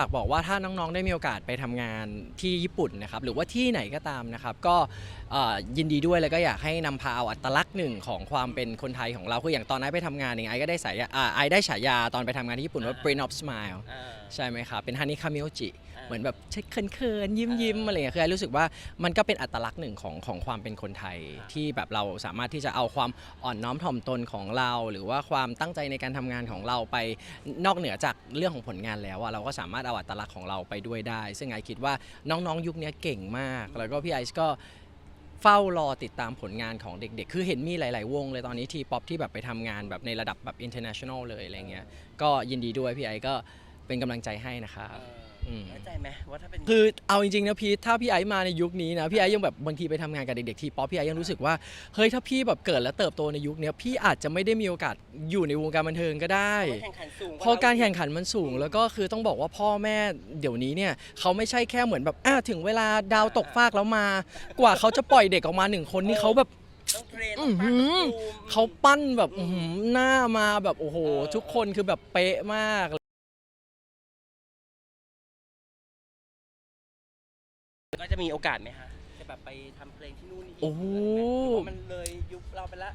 ฝากบอกว่าถ้าน้องๆ ได้มีโอกาสไปทำงานที่ญี่ปุ่นนะครับหรือว่าที่ไหนก็ตามนะครับก็เอ่อยินดีด้วยแล้วก็อยากให้นำพาเอาอัตลักษณ์หนึ่งของความเป็นคนไทยของเราคืออย่างตอนนั้นไปทำงานเองไอก็ได้สายาอ่าไอได้ฉายาตอนไปทำงานที่ญี่ปุ่นว่า Brain of Smile อ่าใช่ไหมครับเป็นฮันนี่คามิโอจิอ่าเหมือนแบบเช็ดเขินๆยิ้มยิ้มอ่าอะไรเงี้ยคือไอรู้สึกว่ามันก็เป็นอัตลักษณ์หนึ่งของของความเป็นคนไทยอ่าที่แบบเราสามารถที่จะเอาความอ่อนน้อมถ่อมตนของเรา หรือว่าความตั้งใจในการทำงานของเราไปนอกเหนือจากเรื่องของผลงานแล้วอะเราก็สามารถเอาอัตลักษณ์ของเราไปด้วยได้ ซึ่งไอคิดว่าน้องๆ ยุคนี้เก่งมาก แล้วก็พี่ไอซ์ก็เฝ้ารอติดตามผลงานของเด็กๆ คือเห็นมีหลาย ๆ วงเลยตอนนี้ทีป๊อปที่แบบไปทำงานแบบในระดับแบบ international เลยอะไรเงี้ย ก็ยินดีด้วยพี่ไอซ์ก็เป็นกำลังใจให้นะครับ เออมแน่ใจไหมว่าถ้าเป็นคือเอาจริงๆนะพีทถ้าพี่ไอซ์มาในยุคนี้นะพี่ไอซ์ยังแบบบางทีไปทำงานกับเด็กๆทีป๊อปพี่ไอซ์ยังรู้สึกว่าเฮ้ยถ้าพี่แบบเกิดและเติบโตในยุคเนี้ยพี่อาจจะไม่ได้มีโอกาสอยู่ในวงการบันเทิงก็ได้ แข่งขันสูงเพราะการแข่งขันมันสูงแล้วก็คือต้องบอกว่าพ่อแม่เดี๋ยวนี้เนี่ยเขาไม่ใช่แค่เหมือนแบบอะถึงเวลาดาวตกฟากแล้วมา กว่าเขาจะปล่อยเด็กออกมาหนึ่งคนนี่เขาแบบ ต้องเทรนอื้อหืต้องอปั้นตูมเขาปั้นแบบอื้อหือหน้ามาแบบโอ้โหเออทุกคนคือแบบเป๊ะมาก ก็จะมีโอกาสไหมฮะจะแบบไปทำเพลงที่นู่นนี่โอ้โหหรือว่ามันเลยยุคเราไปละ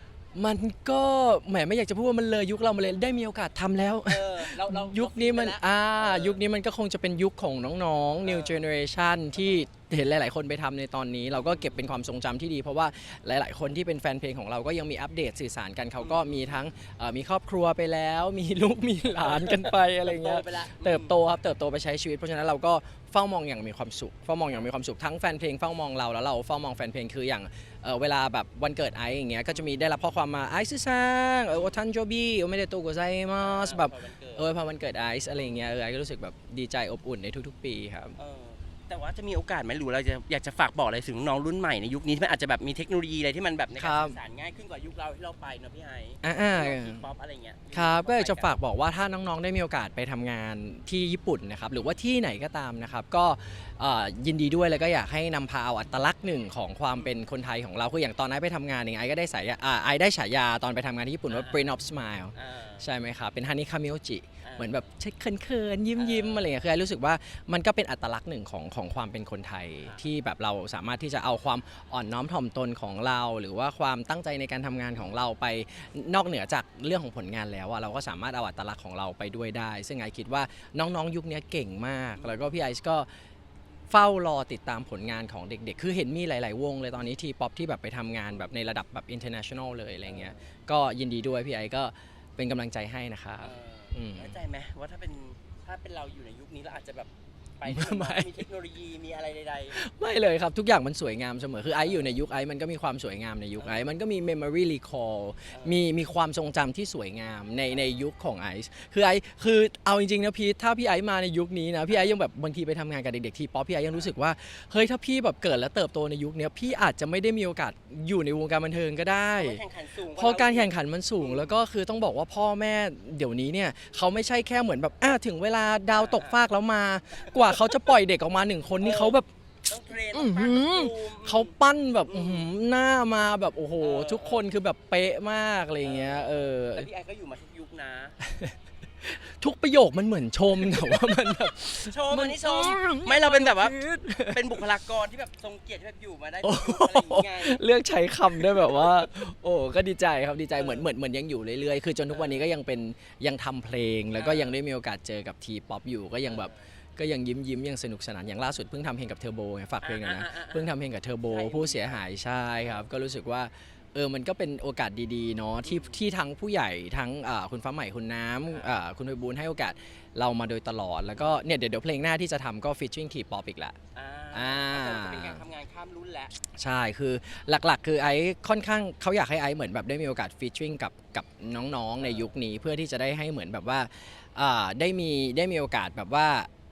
มันก็แหมไม่อยากจะพูดว่ามันเลยยุคเรามาเลยได้มีโอกาสทำแล้ว เออเราเรายุคนี้มันเราอ่าเออยุคนี้มันก็คงจะเป็นยุคของน้องๆ new เออ generation ที่ เห็นหลาย ๆ คนไปทำในตอนนี้ เราก็เก็บเป็นความทรงจำที่ดี เพราะว่าหลาย ๆ คนที่เป็นแฟนเพลงของเราก็ยังมีอัปเดตสื่อสารกันเขาก็มีทั้งเอ่อมีครอบครัวไปแล้ว มีลูกมีหลานกันไปอะไรเงี้ยโตไปละเติบโตครับเติบโตไปใช้ชีวิตเพราะฉะนั้นเราก็เฝ้ามองอย่างมีความสุขเฝ้ามองอย่างมีความสุขทั้งแฟนเพลงเฝ้ามองเราแล้วเราเฝ้ามองแฟนเพลงคืออย่างเอ่อเวลาแบบวันเกิดไอซ์อย่างเงี้ยก็จะมีได้รับข้อความมาไอซ์ซังเออโอทันโจบีโอไม่ได้ตัวกูไซมัสแบบเออพอวันเกิดไอซ์อะไรอย่างเงี้ยเออไอซ์ก็รู้สึกแบบดีใจอบอุ่นในทุก ๆ ปีครับเออ แต่ว่าจะมีโอกาสไหมหรือเราจะอยากจะฝากบอกอะไรถึงน้องรุ่นใหม่ในยุคนี้ที่มันอาจจะแบบมีเทคโนโลยีอะไรที่มันแบบในครัการบสื่อสารง่ายขึ้นกว่ายุคเราที่เราไปเนอะพี่ไฮอ่าป๊อปอะไรเงี้ยครับก็อยากจะฝากบอกว่าถ้าน้องๆได้มีโอกาสไปทำงานที่ญี่ปุ่นนะครับหรือว่าที่ไหนก็ตามนะครับก็เอ่อยินดีด้วยแล้วก็อยากให้นำพาเอาอัตลักษณ์หนึ่งของความเป็นคนไทยของเราคืออย่างตอนนั้นไปทำงานเองไอก็ได้สายาอ่าไอได้ฉายาตอนไปทำงานที่ญี่ปุ่นว่า Brain of Smile อ่าใช่ไหมครับ เป็นฮันนี่คามิโอจิอ่าเหมือนแบบเช็ดเขินๆ ยิ้มยิ้มอ่าอะไรเงี้ย คือไอรู้สึกว่ามันก็เป็นอัตลักษณ์หนึ่งของของความเป็นคนไทยอ่าที่แบบเราสามารถที่จะเอาความอ่อนน้อมถ่อมตนของเรา หรือว่าความตั้งใจในการทำงานของเราไปนอกเหนือจากเรื่องของผลงานแล้วอะเราก็สามารถเอาอัตลักษณ์ของเราไปด้วยได้ ซึ่งไอคิดว่าน้องๆ ยุคเนี้ยเก่งมาก แล้วก็พี่ไอซ์ก็เฝ้ารอติดตามผลงานของเด็ก ๆ คือเห็นมีหลาย ๆ วงเลยตอนนี้ทีป๊อปที่แบบไปทำงานแบบในระดับแบบ international เลยอะไรเงี้ย ก็ยินดีด้วยพี่ไอซ์ก็เป็นกำลังใจให้นะครับเอออืมแน่ใจไหมว่าถ้าเป็นถ้าเป็นเราอยู่ในยุคนี้เราอาจจะแบบ ไปไม่ที่ไม่ มีเทคโนโลยีมีอะไรใด ไม่เลยครับ ทุกอย่างมันสวยงามเสมอ คือไอซ์อยู่ในยุคไอซ์มันก็มีความสวยงามในยุคไอซ์มันก็มี memory recall มีมีความทรงจำที่สวยงามในในยุคของไอซ์คือไอซ์คือเอาจริงๆนะพีทถ้าพี่ไอซ์มาในยุคนี้นะพี่ไอซ์ยังแบบบางทีไปทำงานกับเด็กๆทีป๊อปพี่ไอซ์ยังรู้สึกว่าเฮ้ยถ้าพี่แบบเกิดและเติบโตในยุคเนี้ยพี่อาจจะไม่ได้มีโอกาสอยู่ในวงการบันเทิงก็ได้ ๆ เพราะแข่งขันสูงเพราะการแข่งขันมันสูงแล้วก็คือต้องบอกว่าพ่อแม่เดี๋ยวนี้เนี่ยเขาไม่ใช่แค่เหมือนแบบอะถึงเวลาดาวตกฟากแล้วมา กว่าเขาจะปล่อยเด็กออกมาหนึ่งคนนี่เขาแบบ ต้องเทรนอื้ต้อองหืปั้นอตูมเขาปั้นแบบอื้อหือหน้ามาแบบโอ้โห เออ ทุกคนคือแบบเป๊ะมากอะไรเงี้ยเออ แต่พี่ไอก็อยู่มาทุกยุคนะ ทุกประโยคมันเหมือนชม แต่ว่ามันแบบ ชมมัอันนนี้ชม ไม่เราเป็นแบบว่า เป็นบุคลากรที่แบบทรงเกียรติที่แบบอยู่มาได้ทุกยุคอะไรอย่างเงี้ย เลือกใช้คำได้แบบว่า โอ้ก็ดีใจครับดีใจเหมือนเหมือนเหมือนยังอยู่เรื่อยๆ คือจนทุกวันนี้ก็ยังเป็นยังทำเพลงแล้วก็ยังได้มีโอกาสเจอกับทีป๊อปอยู่ก็ยังแบบ ก็ยังยิ้มยิ้มยังสนุกสนานอย่างล่าสุดเพิ่งทำเพลงกับเทอร์โบไงฝากเพลงหน่อยนะอ่าอ่าอ่าเพิ่งทำเพลงกับเทอร์โบใช่ผู้เสียหายใช่ครับก็รู้สึกว่าเออ มันก็เป็นโอกาสดีๆ เนาะที่ที่ทั้งผู้ใหญ่ทั้งอ่าคุณฟ้าใหม่คุณน้ำอ่าคุณไพบูลย์ให้โอกาสเรามาโดยตลอด แล้วก็เนี่ยเดี๋ยวเดี๋ยวเพลงหน้าที่จะทำก็ฟิชชิ่งทีป๊อปอีกละอ่าอ่าก็จะเป็นการทำงานข้ามรุ่นแหละใช่คือหลักๆ คือไอซ์ค่อนข้างเขาอยากให้ไอซ์เหมือนแบบได้มีโอกาสฟีเจอริงกับกับน้องๆในยุคนี้เพื่อที่จะได้ให้เหมือนแบบว่าอ่าได้มีได้มีโอกาสแบบว่าอ่า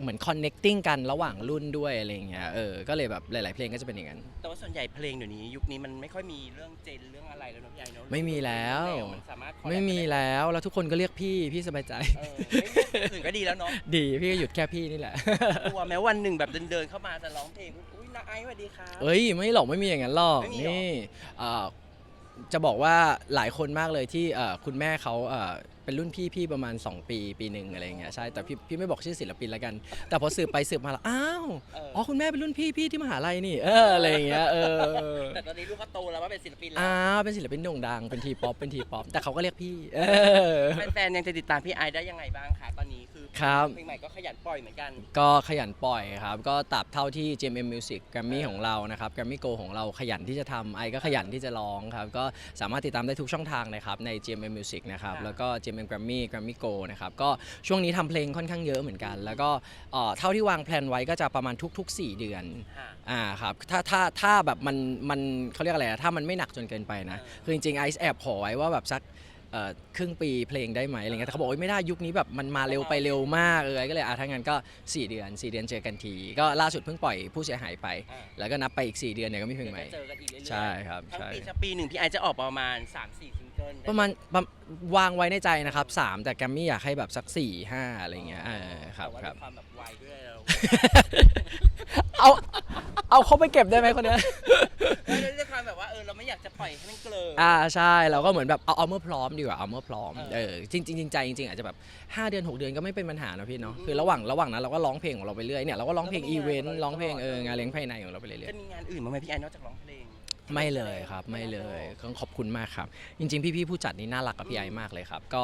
เหมือน connecting กันระหว่างรุ่นด้วยอะไรอย่างเงี้ยเออก็เลยแบบหลาย ๆ เพลงก็จะเป็นอย่างนั้น แต่ว่าส่วนใหญ่เพลงเดี๋ยวนี้ ยุคนี้มันไม่ค่อยมีเรื่องเจนเรื่องอะไรแล้วเนอะพี่ไอเนอะไม่มีแล้วเรื่องมันสามารถ collab ไม่มีกันด้แล้วแล้วทุกคนก็เรียกพี่พี่สบายใจ เออไม่มีอื่นก็ดีแล้วเนาะดีพี่ก็หยุดแค่พี่นี่แหละ กลัวแม้วันหนึ่งแบบเดินๆเข้ามาจะร้องเพลงอุ้ยนาไอซ์สวัสดีครับ เอ้ยไม่หรอกไม่มีอย่างนั้นหรอกไม่มีหรอ นี่อ่า จะบอกว่าหลายคนมากเลยที่เอ่อคุณแม่เขาเอ่อเป็นรุ่นพี่พี่ประมาณ 2 ปีปีหนึ่งอะไรอย่างเงี้ยใช่แต่พี่พี่ไม่บอกชื่อศิลปินแล้วกัน แต่พอสืบไปสืบมาแล้วอ้าวเอออ๋อคุณแม่เป็นรุ่นพี่พี่ที่มหาลัยนี่เอออะไรอย่างเงี้ยเออแต่ตอนนี้ลูกเขาโตแล้วว่าเป็นศิลปินแล้อ่าวเป็นศิลปินโด่งดังเป็นทีป๊อปเป็นทีป๊อปแต่เขาก็เรียกพี่เออ แฟนๆยังจะติดตามพี่ไอซ์ได้ยังไงบ้างคะตอนนี้คือ ครับ เพลงใหม่ก็ขยันปล่อยเหมือนกัน ก็ขยันปล่อยครับ ก็ตราบเท่าที่ GMM Music Grammy ของเรานะครับ Grammy Go ของเราขยันที่จะทำไอก็ขยันที่จะร้องครับ ก็สามารถติดตามได้ทุกช่องทางนะครับใน GMM Music นะครับค่ะแล้วก็ GMM Grammy Grammy Go นะครับ ก็ช่วงนี้ทำเพลงค่อนข้างเยอะเหมือนกัน แล้วก็เอ่อเท่าที่วางแผนไว้ก็จะประมาณทุก ๆ 4 เดือนค่ะอ่าครับ ถ้าถ้าถ้าแบบมันมันเขาเรียกอะไรอะถ้ามันไม่หนักจนเกินไปนะเออคือจริงๆไอซ์แอบขอไว้ว่าแบบสัก เอ่อครึ่งปีเพลงได้ไหมอะไรเงี้ยแต่เขาบอกว่าไม่ได้ยุคนี้แบบมันมาเร็วไปเร็วมากเออไอ้ก็เลยอะถ้างั้นก็ 4 เดือน 4 เดือนเจอกันที ก็ล่าสุดเพิ่งปล่อยผู้เสียหายไป อ่า แล้วก็นับไปอีก 4 เดือนเนี่ยก็มีเพลงใหม่เดี๋ยวจะเจอกันอีกเรื่อยๆใช่ครับทั้งใช่ปีจะปีหนึ่งพี่ไอซ์จะออกประมาณ 3-4ซิงเกิลประมาณประมาณวางไว้ในใจนะครับ 3 แต่แกรมมี่อยากให้แบบสัก 4 5 อะไรเงี้ยเออครับแต่ว่าครับ ด้วยความแบบไวด้วยเรา เอา เอาเขาไปเก็บได้ไหมคนเนี้ยด้ ปล่อยให้มันเกลินอ่าใช่เราก็เหมือนแบบเอาเอาเมื่อพร้อมดีกว่าเอาเมื่อพร้อมเออเออจริงจริงจริงใจจริงๆอาจจะแบบ 5 เดือน 6 เดือนก็ไม่เป็นปัญหานะพี่เนาะอืมคือระหว่างระหว่างนั้นเราก็ร้องเพลงของเราไปเรื่อยเนี่ยเราก็ร้องเพลงแล้วก็มีอีเวนต์งานร้องเพลงตลอดเอองานเลี้ยงภายในของเราไปเรื่อยจะมีงานอื่นบ้างไหมพี่ไอซ์นอกจากร้องเพลงๆไม่เลยครับไม่เลยต้องขอบคุณมากครับ จริง ๆ พี่ๆผู้จัดนี่น่ารักกับพี่ไอซ์มากเลยครับ ก็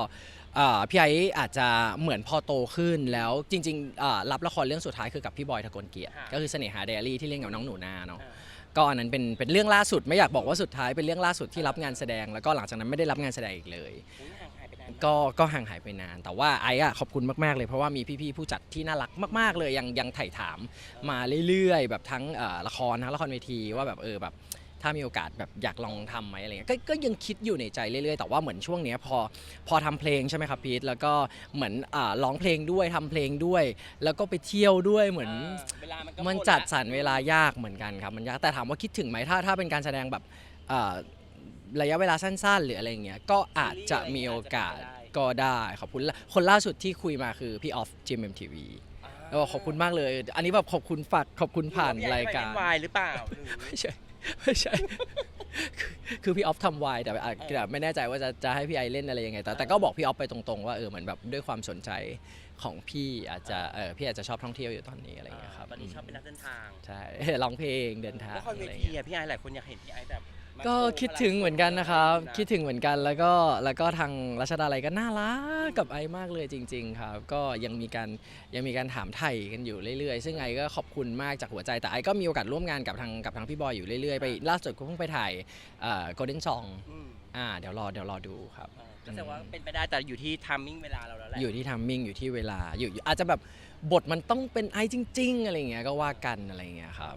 อ่าพี่ไอซ์อาจจะเหมือนพอโตขึ้นแล้วจริงๆอ่ารับละครเรื่องสุดท้ายคือกับพี่บอยทะกลเกียรติค่ะ ก็คือเสน่หาเดลี่ที่เล่นกับน้องหนูนาเนาะ อ่า ก็อันนั้นเป็นเป็นเรื่องล่าสุดไม่อยากบอกว่าสุดท้ายเป็นเรื่องล่าสุดที่รับงานแสดง แล้วก็หลังจากนั้นไม่ได้รับงานแสดงอีกเลยอุ๊ยห่างหายไปนานมากก็ก็ห่างหายไปนาน แต่ว่าไอ้อะขอบคุณมากๆเลยเพราะว่ามีพี่ๆผู้จัดที่น่ารักมาก ๆ เลยยังยังถ่ายถามมาเรื่อยๆ แบบทั้งเอ่อละครทั้งละครเวทีว่าแบบเออแบบ ถ้ามีโอกาสแบบอยากลองทำไหมอะไรเงี้ยก็ก็ยังคิดอยู่ในใจเรื่อยๆ แต่ว่าเหมือนช่วงเนี้ยพอพอทำเพลงใช่ไหมครับพีทแล้วก็เหมือนอ่าร้องเพลงด้วยทำเพลงด้วย แล้วก็ไปเที่ยวด้วยเหมือนาเวลามันก็มันหดจัดละสรรเวลายากเหมือนกันครับ มันยากแต่ถามว่าคิดถึงไหมถ้าถ้าเป็นการแสดงแบบเอ่อระยะเวลาสั้นๆ หรืออะไรอย่างเงี้ยก็อาจจะมีโอกาสก็ได้ขอบคุณละคนล่าสุดที่คุยมาคือพี่ออฟ GMMTV แล้วบอกขอบคุณมากเลย อันนี้แบบขอบคุณฝากขอบคุณผ่านรายการ พี่ไอซ์ไปเล่นวายหรือเปล่าหรือ ไม่ใช่ ไม่ใช่คือคือพี่ออฟทำวายแต่อาจเออแต่ไม่แน่ใจว่าจะจะให้พี่ไอเล่นอะไรยังไง แต่แต่ก็บอกพี่ออฟไปตรงๆว่าเออเหมือนแบบด้วยความสนใจของพี่อาจจะเออพี่อาจจะชอบท่องเที่ยวอยู่ตอนนี้อะไรอย่างเงี้ยครับตอนนี้ชอบเป็นนักเดินทางใช่ ร้องเพลงเดินทางละครเวอะไรทีเงี้ย อะพี่ไอซ์หลายคนอยากเห็นพี่ไอซ์แบบมา ก็โชว์คิดถึงเหมือนกันนะครับพลังคิดถึงเหมือนกันแล้วก็แล้วก็ทางรัชดาลัยก็น่ารักกับไอมากเลยจริง ๆ ครับ ก็ยังมีการยังมีการถามไถ่กันอยู่เรื่อยๆ ซึ่งไอก็ขอบคุณมากจากหัวใจแต่ไอก็มีโอกาสร่วมงานกับทางกับทางพี่บอยอยู่เรื่อยๆไปล่าสุดก็เพิ่งไปถ่ายโกลเด้นซองอืมอ่าเดี๋ยวรอเดี๋ยวรอดูครับเออก็แสดงว่าเป็นไปได้แต่อยู่ที่ทัมมิ่งเวลาเราแล้วแหละอยู่ที่ทัมมิ่งอยู่ที่เวลาอยู่อยู่อาจจะแบบบทมันต้องเป็นไอจริง ๆ อะไรอย่างเงี้ยก็ว่ากันอะไรอย่างเงี้ยครับ